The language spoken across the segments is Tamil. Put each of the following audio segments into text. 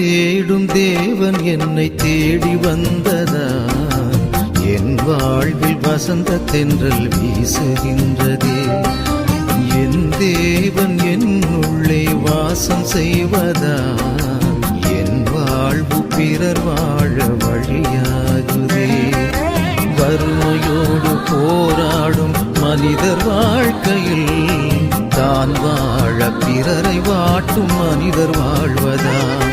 தேடும் தேவன் என்னை தேடி வந்ததா? என் வாழ்வில் வசந்த தென்றல் வீசுகின்றதே. என் தேவன் என் உள்ளே வாசம் செய்வதா? என் வாழ்வு பிறர் வாழ வழியாகுதே. வறுமையோடு போராடும் மனிதர் வாழ்க்கையில் தான் வாழ பிறரை வாட்டும் மனிதர் வாழ்வதா?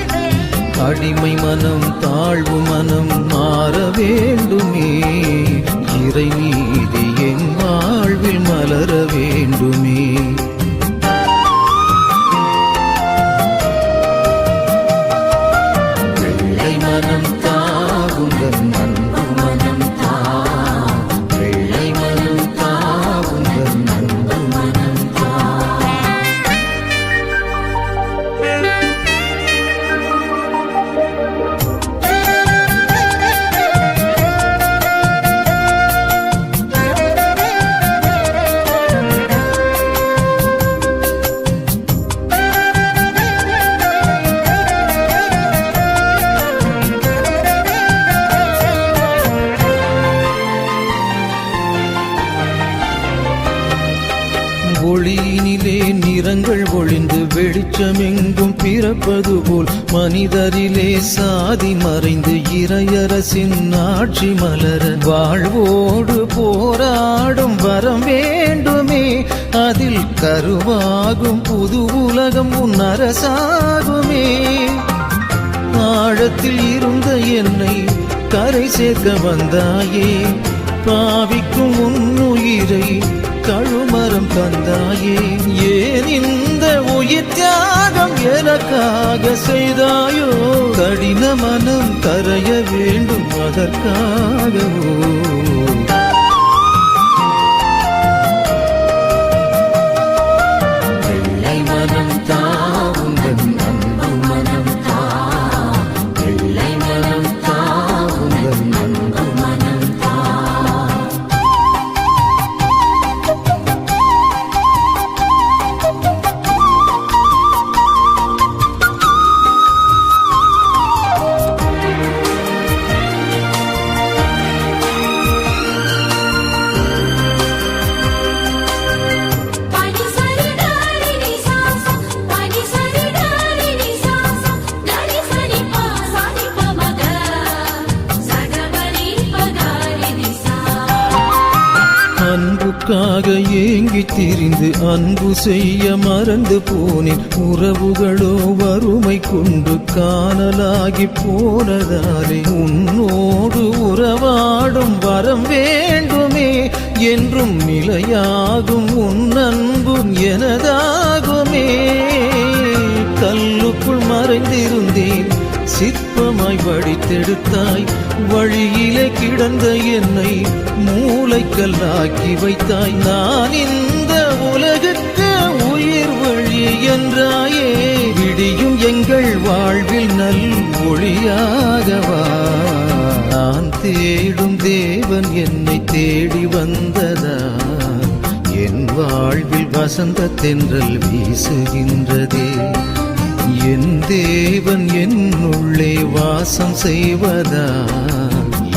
அடிமை மனம் தாழ்வு மனம் மாற வேண்டுமே. வெளிச்சமெங்கும் பிறப்பது போல் மனிதரிலே சாதி மறைந்து இறையரசின் ஆட்சி மலர வாழ்வோடு போராடும் வரம் வேண்டுமே. அதில் கருவாகும் புது உலகம் உன் அரசாகுமே. ஆழத்தில் இருந்த என்னை கரை சேர்க்க வந்தாயே. பாவிக்கும் உன்னுயிரை கழுமரம் தந்தாயே ஏன் இந்த உயிர் தியாகம் எனக்காக செய்தாயோ? கடின மனம் கரைய வேண்டும் அதற்காகவோ? அன்புக்காக ஏங்கி திரிந்து அன்பு செய்ய மறந்து போனேன். உறவுகளோ வறுமை கொண்டு காணலாகி போனதாலே உன்னோடு உறவாடும் வரம் வேண்டுமே. என்றும் நிலையாகும் உன் அன்பும் எனதாகுமே. கல்லுக்குள் மறைந்திருந்தேன். சிற்பமாய் வடித்தெடுத்தாய் வழியிலே கிடந்த என்னை மூளைக்கல்லாக்கி வைத்தாய். நான் இந்த உலகுக்கு உயிர் வழி என்றாயே விடியும் எங்கள் வாழ்வில் நல் ஒளியாகவா. நான் தேடும் தேவன் என்னை தேடி வந்ததா? என் வாழ்வில் வசந்த தென்றல் வீசுகின்றதே என் தேவன் என் உள்ளே வாசம் செய்வதா?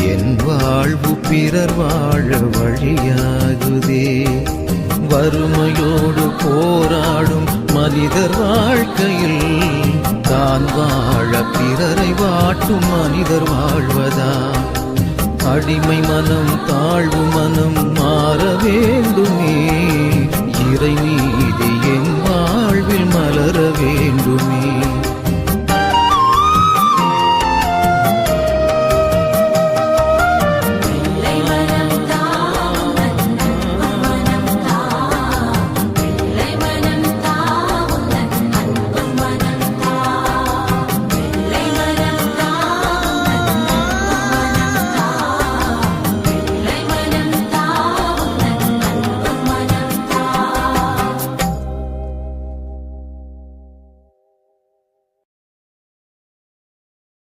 என் வாழ்வு பிறர் வாழ வழியாகுதே. வறுமையோடு போராடும் மனிதர் வாழ்க்கையில் தான் வாழ பிறரை வாட்டும் மனிதர் வாழ்வதா? அடிமை மனம் தாழ்வு மனம் மாற வேண்டுமே. இறை மீது என் வாழ்வில் மலர வேண்டுமே.